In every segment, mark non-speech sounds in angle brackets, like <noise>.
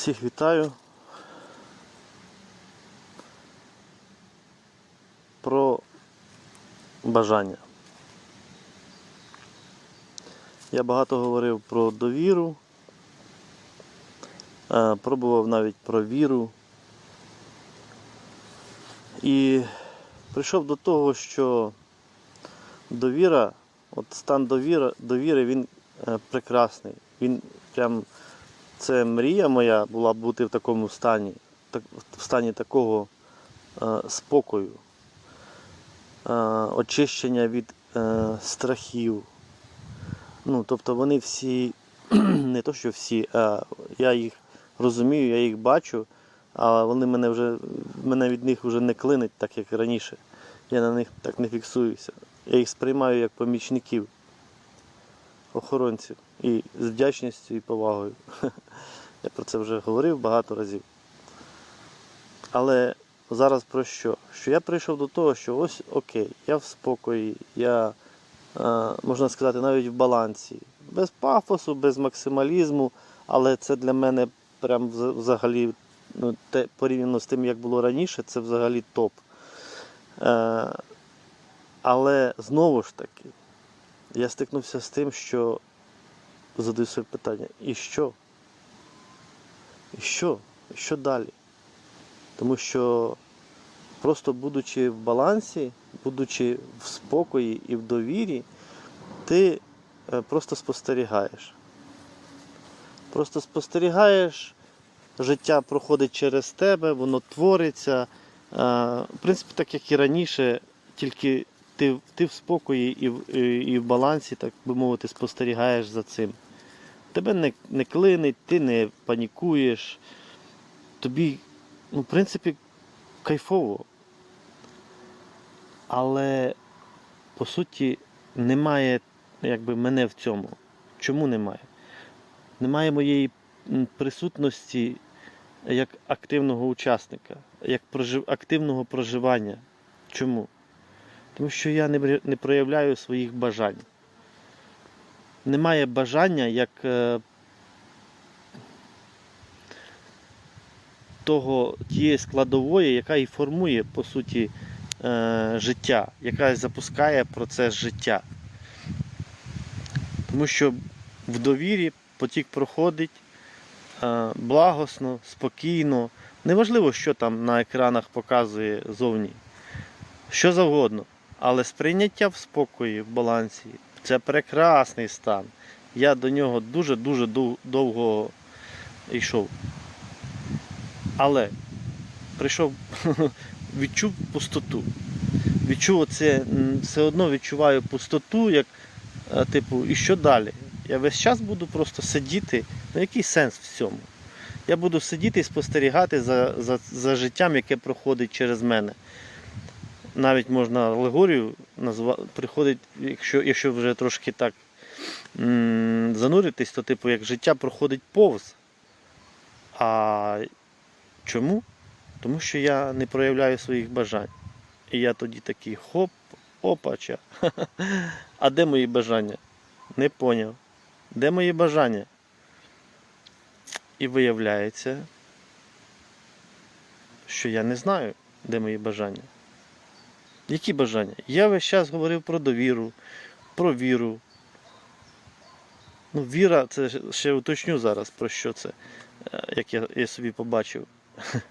Всіх вітаю. Про бажання. Я багато говорив про довіру, е, пробував навіть про віру. І прийшов до того, що довіра, от стан довіри, довіри він е, прекрасний. Він прям це мрія моя була бути в такому стані, в стані такого е, спокою, е, очищення від е, страхів. Ну, тобто вони всі, <clears throat> не то що всі, а я їх розумію, я їх бачу, а вони мене вже мене від них вже не клинить, так як раніше. Я на них так не фіксуюся. Я їх сприймаю як помічників, охоронців. І з вдячністю і повагою. <laughs> Я про це вже говорив багато разів. Але зараз про що? Що я прийшов до того, що ось окей, я в спокої, я, е, можна сказати, навіть в балансі. Без пафосу, без максималізму, але це для мене прям взагалі, ну, те, порівняно з тим, як було раніше, це взагалі топ. Е, але знову ж таки, я стикнувся з тим, що задаю собі питання, і що? І що? Що далі? Тому що просто будучи в балансі, будучи в спокої і в довірі, ти е, просто спостерігаєш. Просто спостерігаєш, життя проходить через тебе, воно твориться. Е, В принципі, так як і раніше, тільки ти, ти в спокої і в, і в балансі, так би мовити, спостерігаєш за цим. Тебе не, не клинить, ти не панікуєш. Тобі, ну, в принципі, кайфово. Але, по суті, немає якби, мене в цьому. Чому немає? Немає моєї присутності як активного учасника, як прожив... активного проживання. Чому? Тому що я не, проявляю своїх бажань. Немає бажання як е, того, тієї складової, яка і формує, по суті, е, життя, яка запускає процес життя. Тому що в довірі потік проходить е, благосно, спокійно. Неважливо, що там на екранах показує зовні. Що завгодно. Але сприйняття в спокої, в балансі це прекрасний стан. Я до нього дуже-дуже довго йшов. Але прийшов, <laughs> відчув пустоту. Відчув оце, все одно відчуваю пустоту, як е, типу, і що далі? Я весь час буду просто сидіти. Ну який сенс в цьому? Я буду сидіти і спостерігати за, за, за життям, яке проходить через мене. Навіть можна алегорію назвати, приходить, якщо, якщо вже трошки так зануритись, то типу як життя проходить повз. А чому? Тому що я не проявляю своїх бажань. І я тоді такий хоп, опача. <laughs> А де мої бажання? Не поняв. Де мої бажання? І виявляється, що я не знаю, де мої бажання. Які бажання? Я весь час говорив про довіру, про віру. Ну, віра, це ще уточню зараз про що це, е, як я, я собі побачив. <laughs>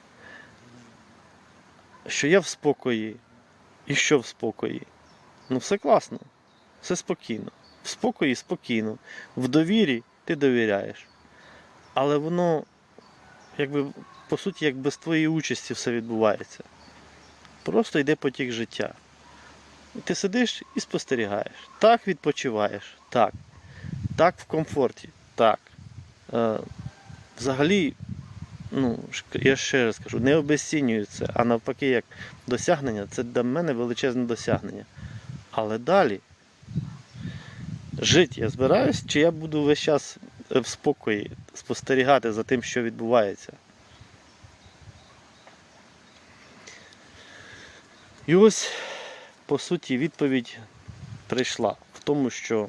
Що я в спокої. І що в спокої? Ну, все класно, все спокійно. В спокої спокійно. В довірі ти довіряєш. Але воно, якби, по суті, як без твоєї участі все відбувається. Просто йде потік життя. Ти сидиш і спостерігаєш. Так відпочиваєш, так. Так в комфорті, так. Е, взагалі, ну, я ще раз кажу, не обесцінюю це, а навпаки, як досягнення, це для мене величезне досягнення. Але далі жити я збираюсь, чи я буду весь час в спокої спостерігати за тим, що відбувається. І ось, по суті, відповідь прийшла в тому, що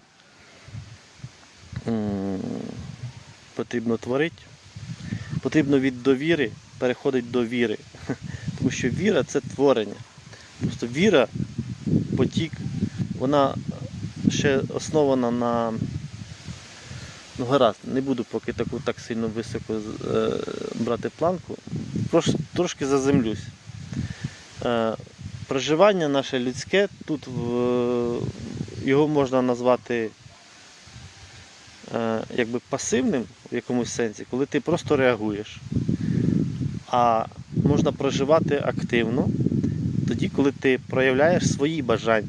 потрібно творити, Потрібно від довіри переходити до віри. <laughs> Тому що віра це творення. Просто віра, потік, вона ще основана на. Ну, гаразд, не буду поки таку так сильно високо е, брати планку. Трош, трошки заземлюсь. Е, проживання наше людське, тут його можна назвати е, якби пасивним в якомусь сенсі, коли ти просто реагуєш. А можна проживати активно тоді, коли ти проявляєш свої бажання.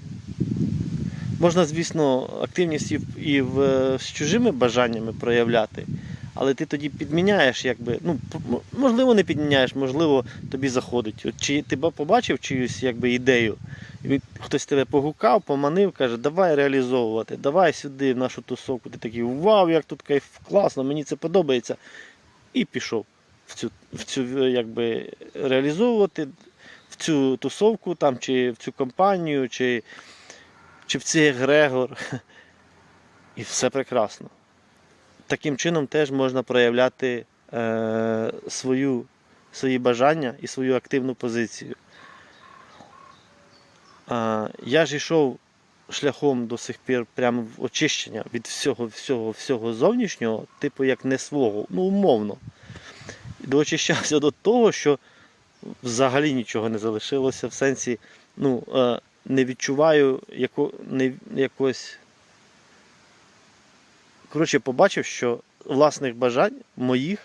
Можна, звісно, активність і, в- і в, з чужими бажаннями проявляти, але ти тоді підміняєш, якби, ну, можливо, не підміняєш, можливо, тобі заходить. От чи ти побачив чиюсь якби, ідею, і хтось тебе погукав, поманив, каже, давай реалізовувати, давай сюди, в нашу тусовку. Ти такий, вау, як тут кайф, класно, мені це подобається. І пішов в цю, в цю якби, реалізовувати в цю тусовку там, чи в цю компанію, чи, чи в цей егрегор. <laughs> І все прекрасно. Таким чином теж можна проявляти е, свою, свої бажання і свою активну позицію. Е, я ж йшов шляхом до сих пір прямо в очищення від всього, всього, всього зовнішнього, типу як не свого, ну умовно. Доочищався до того, що взагалі нічого не залишилося в сенсі, ну, е, не відчуваю яко, не, якось. Коротше, побачив, що власних бажань моїх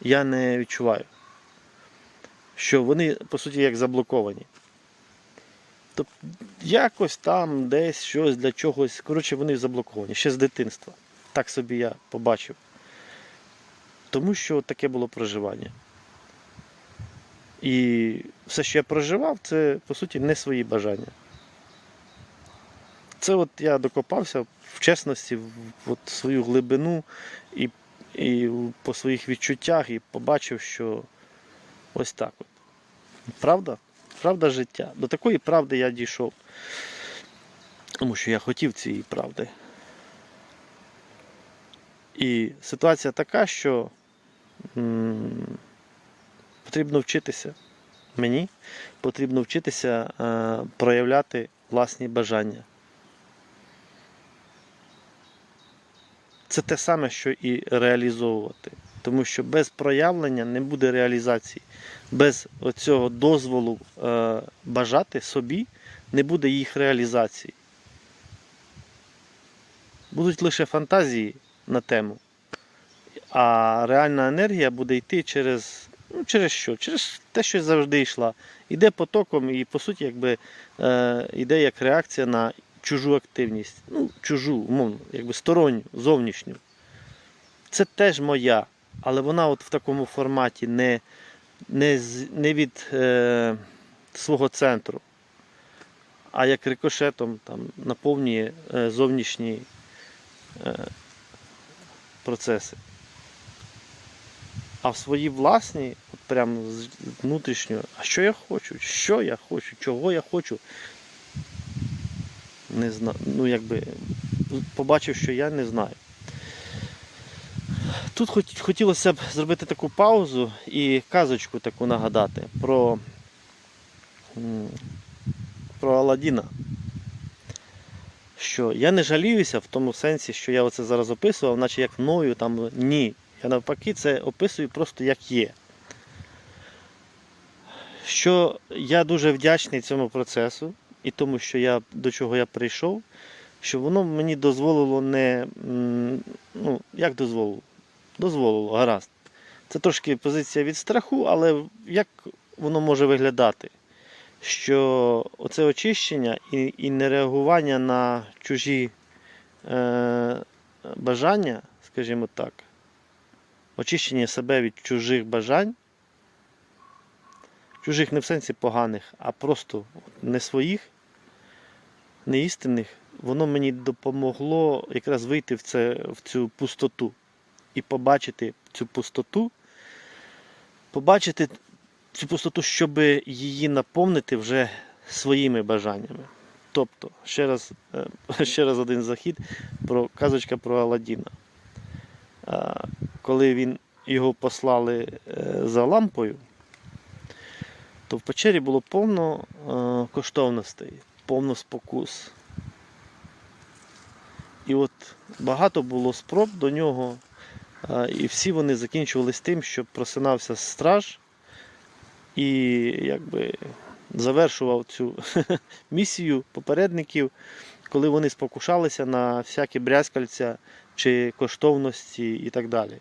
я не відчуваю. Що вони, по суті, як заблоковані. Тобто якось там, десь щось для чогось. Коротше, вони заблоковані ще з дитинства. Так собі я побачив. Тому що таке було проживання. І все, що я проживав, це по суті не свої бажання. Це от я докопався в чесності, в от свою глибину і, і по своїх відчуттях, і побачив, що ось так от. Правда? Правда життя. До такої правди я дійшов. Тому що я хотів цієї правди. І ситуація така, що м, потрібно вчитися. Мені потрібно вчитися е, проявляти власні бажання. Це те саме, що і реалізовувати. Тому що без проявлення не буде реалізації. Без оцього дозволу е, бажати собі не буде їх реалізації. Будуть лише фантазії на тему. А реальна енергія буде йти через, ну, через що? Через те, що завжди йшла. Іде потоком і, по суті, якби, е, йде як реакція на чужу активність. Ну, чужу, умовно, якби сторонню, зовнішню. Це теж моя, але вона от в такому форматі не, не, не від е, свого центру, а як рикошетом там, наповнює е, зовнішні е, процеси. А в свої власні, от прямо з внутрішнього, а що я хочу? Що я хочу? Чого я хочу? Не знаю. Ну, якби побачив, що я не знаю. Тут хотілося б зробити таку паузу і казочку таку нагадати про, про Аладдіна. Що я не жаліюся в тому сенсі, що я оце зараз описував, наче як мною там ні. Я навпаки це описую просто як є. Що я дуже вдячний цьому процесу і тому, що я до чого я прийшов, що воно мені дозволило не. Ну, як дозволило? Дозволило, гаразд. Це трошки позиція від страху, але як воно може виглядати? Що оце очищення і, і нереагування на чужі е, бажання, скажімо так, очищення себе від чужих бажань, чужих не в сенсі поганих, а просто не своїх, не істинних, воно мені допомогло якраз вийти в, це, в цю пустоту і побачити цю пустоту, побачити цю пустоту, щоб її наповнити вже своїми бажаннями. Тобто, ще раз, е, <laughs> ще раз один захід про казочка про Аладдіна. Коли він його послали е, за лампою, то в печері було повно е, коштовностей, повно спокус. І от багато було спроб до нього, е, і всі вони закінчувались тим, що просинався страж і якби завершував цю <laughs> місію попередників, коли вони спокушалися на всякі брязкальця чи коштовності і так далі.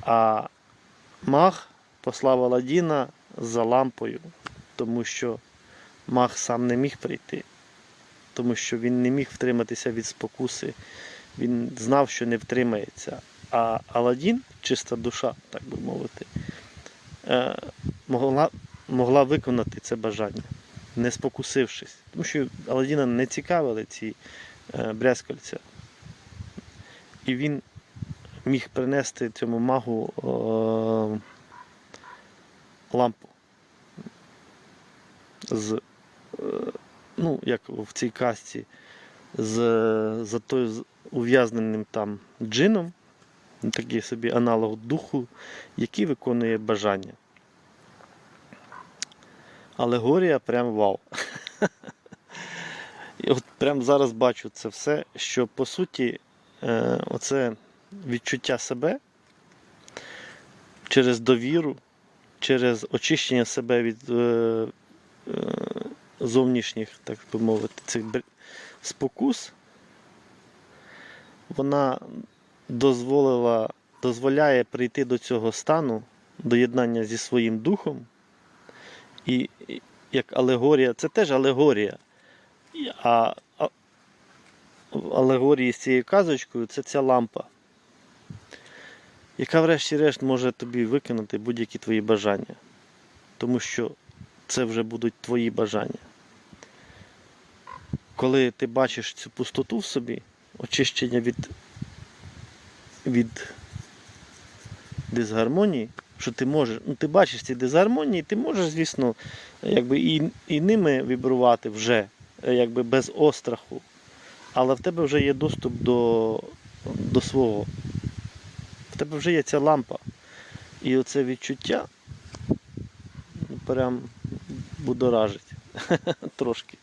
А маг послав Аладдіна за лампою, тому що маг сам не міг прийти, тому що він не міг втриматися від спокуси. Він знав, що не втримається. А Аладдін, чиста душа, так би мовити, е, могла, могла виконати це бажання, не спокусившись. Тому що Аладдіна не цікавили ці е, брязкальця. І він міг принести цьому магу е, лампу з, е, ну, як в цій касті, з, за той ув'язненим там джином, такий собі аналог духу, який виконує бажання. Алегорія прям вау. І от прямо зараз бачу це все, що по суті е, оце відчуття себе через довіру, через очищення себе від е, е, зовнішніх, так би мовити, цих спокус, вона дозволила, дозволяє прийти до цього стану, до єднання зі своїм духом. І як алегорія, це теж алегорія. А алегорії з цією казочкою це ця лампа, яка врешті-решт може тобі виконати будь-які твої бажання. Тому що це вже будуть твої бажання. Коли ти бачиш цю пустоту в собі, очищення від, від дисгармонії, що ти можеш, ну ти бачиш ці дисгармонії, ти можеш, звісно, якби і, і ними вібрувати вже, якби без остраху. Але в тебе вже є доступ до, до свого. Тебе вже є ця лампа. І оце відчуття прям будоражить <laughs> трошки.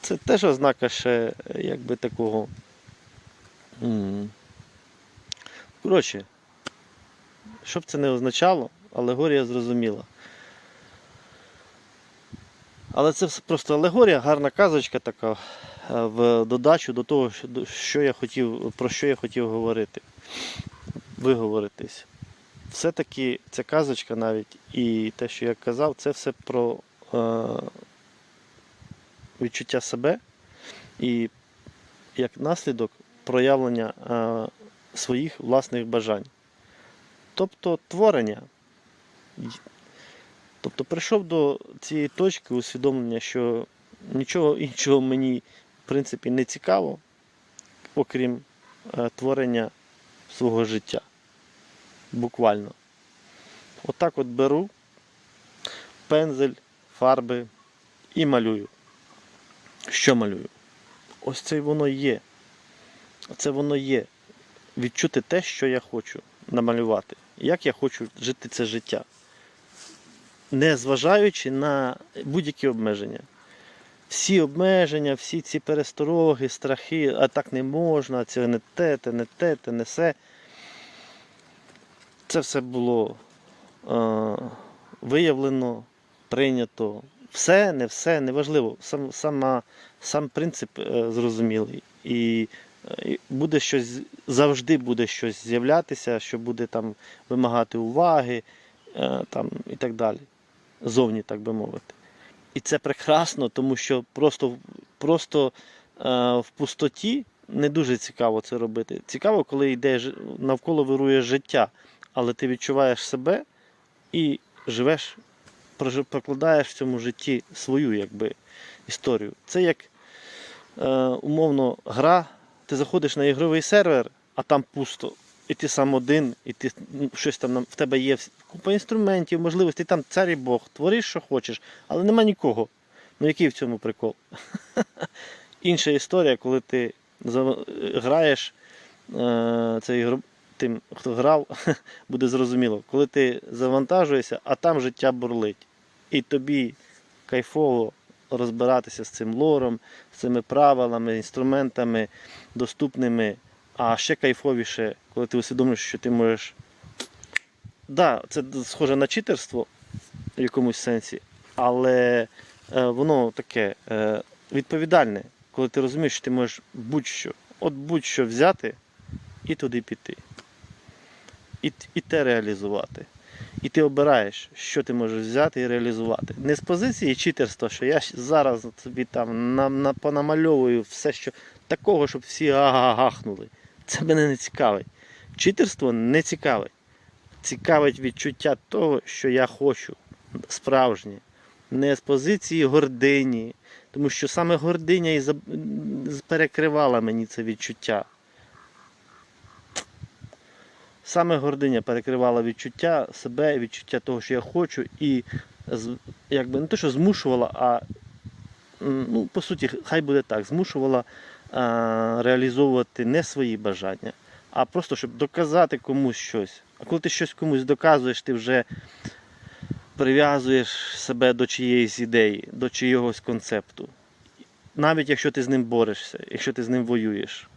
Це теж ознака ще якби такого. Коротше, що б це не означало, алегорія зрозуміла. Але це все просто алегорія, гарна казочка така е, в додачу до того, що я хотів, про що я хотів говорити. Виговоритись. Все-таки ця казочка навіть і те, що я казав, це все про е, відчуття себе і як наслідок проявлення е, своїх власних бажань. Тобто творення. Тобто прийшов до цієї точки усвідомлення, що нічого іншого мені в принципі не цікаво, окрім е, творення свого життя. Буквально. Отак от беру пензель, фарби і малюю. Що малюю? Ось це воно є. Це воно є. Відчути те, що я хочу намалювати. Як я хочу жити це життя. Не зважаючи на будь-які обмеження. Всі обмеження, всі ці перестороги, страхи, а так не можна, це не те, те не те, те не се. Це все було е, виявлено, прийнято. Все, не все, неважливо. Сам, сама, сам принцип е, зрозумілий. І буде щось, завжди буде щось з'являтися, що буде там вимагати уваги е, там, і так далі. Зовні, так би мовити. І це прекрасно, тому що просто, просто е, в пустоті не дуже цікаво це робити. Цікаво, коли йде навколо вирує життя, але ти відчуваєш себе і живеш, прокладаєш в цьому житті свою якби, історію. Це як е, умовно гра, ти заходиш на ігровий сервер, а там пусто. І ти сам один, і ти ну, щось там в тебе є купа інструментів, можливостей, там цар і Бог, твориш, що хочеш, але нема нікого. Ну який в цьому прикол? <laughs> Інша історія, коли ти граєш е, цей ігро- тим, хто грав, <laughs> буде зрозуміло, коли ти завантажуєшся, а там життя бурлить. І тобі кайфово розбиратися з цим лором, з цими правилами, інструментами доступними. А ще кайфовіше, коли ти усвідомлюєш, що ти можеш. Да, це схоже на читерство в якомусь сенсі, але е, воно таке е, відповідальне, коли ти розумієш, що ти можеш будь-що, от будь-що взяти і туди піти. І, і те реалізувати. І ти обираєш, що ти можеш взяти і реалізувати. Не з позиції читерства, що я зараз собі там на, на, понамальовую все, що такого, щоб всі ага-гахнули. Це мене не цікавить. Читерство не цікавить. Цікавить відчуття того, що я хочу справжнє. Не з позиції гордині. Тому що саме гординя і перекривала мені це відчуття. Саме гординя перекривала відчуття себе, відчуття того, що я хочу, і якби не те, що змушувала, а ну, по суті, хай буде так, змушувала реалізовувати не свої бажання, а просто щоб доказати комусь щось. А коли ти щось комусь доказуєш, ти вже прив'язуєш себе до чиєїсь ідеї, до чиєгось концепту. Навіть якщо ти з ним борешся, якщо ти з ним воюєш.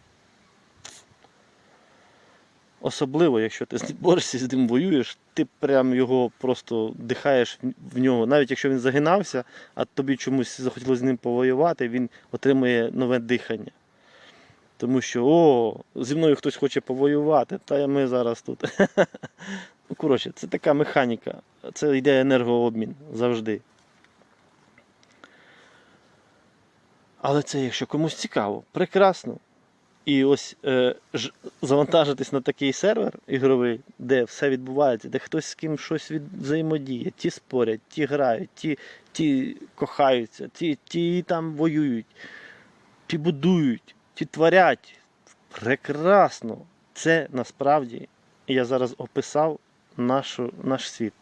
Особливо, якщо ти борешся, з ним воюєш, ти прям його просто дихаєш в нього. Навіть якщо він загинався, а тобі чомусь захотілося з ним повоювати, він отримує нове дихання. Тому що, о, зі мною хтось хоче повоювати, та ми зараз тут. <laughs> Ну, коротше, це така механіка. Це йде енергообмін завжди. Але це якщо комусь цікаво, прекрасно. І ось е, ж, завантажитись на такий сервер ігровий, де все відбувається, де хтось з ким щось від, взаємодіє, ті спорять, ті грають, ті, ті кохаються, ті, ті там воюють, ті будують, ті творять. Прекрасно. Це насправді, я зараз описав нашу, наш світ,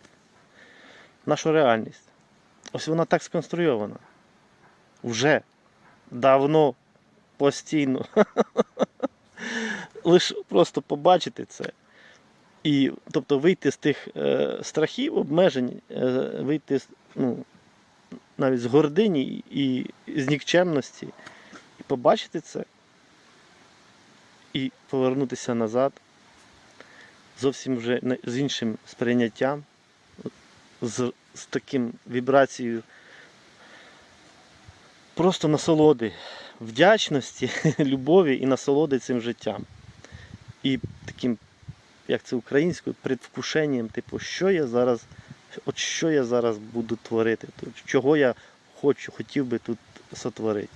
нашу реальність. Ось вона так сконструйована. Вже давно, постійно. <laughs> Лише просто побачити це. І, тобто вийти з тих е, страхів, обмежень, е, вийти з, ну, навіть з гордині і з нікчемності, і побачити це, і повернутися назад зовсім вже з іншим сприйняттям, з, з таким вібрацією просто насолоди, вдячності, <laughs> любові і насолоди цим життям. І таким, як це українською, предвкушенням, типу, що я зараз, от що я зараз буду творити чого я хочу, хотів би тут сотворити.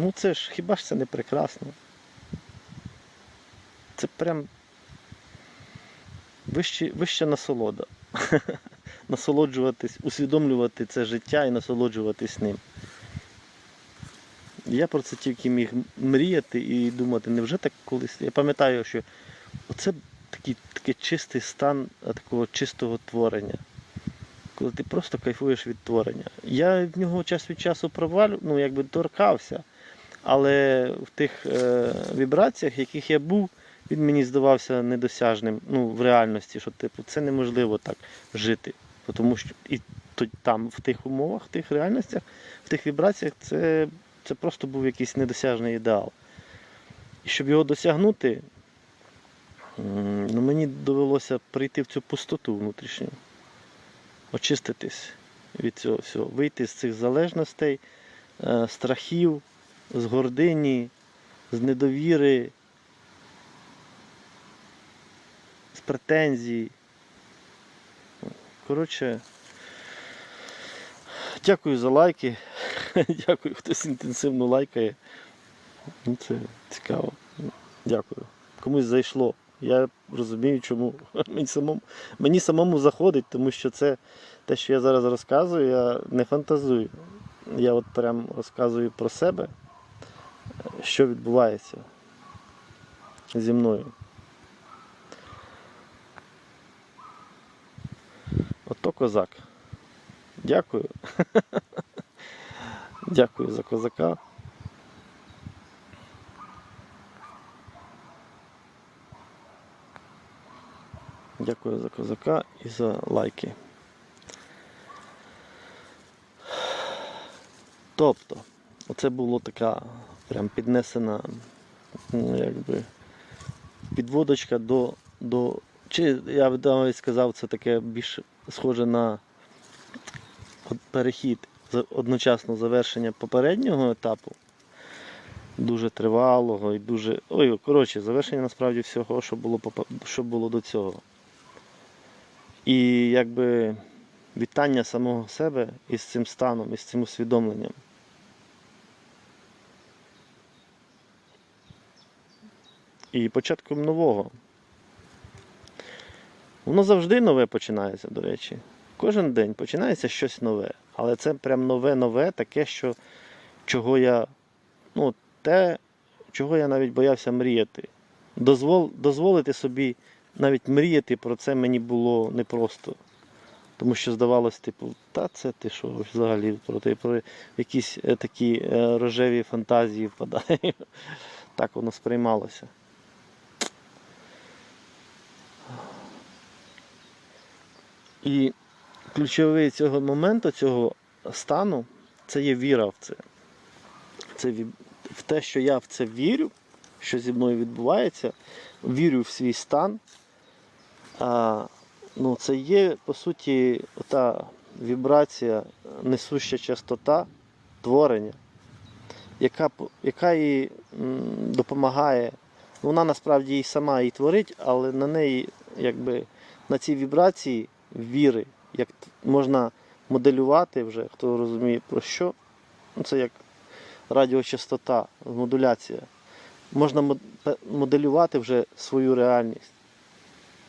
Ну це ж хіба ж це не прекрасно? Це прям вище, вища насолода. <laughs> Насолоджуватись, усвідомлювати це життя і насолоджуватись ним. Я про це тільки міг мріяти і думати, невже так колись. Я пам'ятаю, що оце такий, такий чистий стан такого чистого творення. Коли ти просто кайфуєш від творення. Я в нього час від часу провалю, ну якби торкався. Але в тих е, вібраціях, яких я був, він мені здавався недосяжним ну, в реальності, що типу, це неможливо так жити. Тому що і там, в тих умовах, в тих реальностях, в тих вібраціях, це, це просто був якийсь недосяжний ідеал. І щоб його досягнути, ну, мені довелося прийти в цю пустоту внутрішню, очиститись від цього всього, вийти з цих залежностей, е, страхів, з гордині, з недовіри, з претензій. Коротше, дякую за лайки. <laughs> Дякую, хтось інтенсивно лайкає. Ну, це цікаво. Дякую. Комусь зайшло. Я розумію, чому. <laughs> Мені самому, мені самому заходить, тому що це те, що я зараз розказую, я не фантазую. Я от прям розказую про себе, що відбувається зі мною. Ото козак. Дякую. <laughs> Дякую за козака. Дякую за козака і за лайки. Тобто, оце було така прям піднесена ну, якби, підводочка до, до. Чи я б навіть сказав, це таке більш схоже на перехід одночасно завершення попереднього етапу. Дуже тривалого і дуже. Ой, коротше, завершення насправді всього, що було, що було до цього. І якби вітання самого себе із цим станом, із цим усвідомленням. І початком нового. Воно завжди нове починається, до речі. Кожен день починається щось нове. Але це прям нове-нове, таке, що чого я. Ну, те, чого я навіть боявся мріяти. Дозвол, дозволити собі навіть мріяти про це мені було непросто. Тому що здавалось, типу, та це ти що взагалі про, ти, про якісь е, такі е, рожеві фантазії впадає. <laughs> Так воно сприймалося. І ключовий цього моменту, цього стану, це є віра в це. Це в те, що я в це вірю, що зі мною відбувається, вірю в свій стан. А, ну, це є, по суті, та вібрація, несуща частота творення, яка, яка їй допомагає. Вона насправді і сама і творить, але на неї, якби, на цій вібрації віри, як можна моделювати вже, хто розуміє про що. Ну, це як радіочастота, модуляція. Можна мод- моделювати вже свою реальність.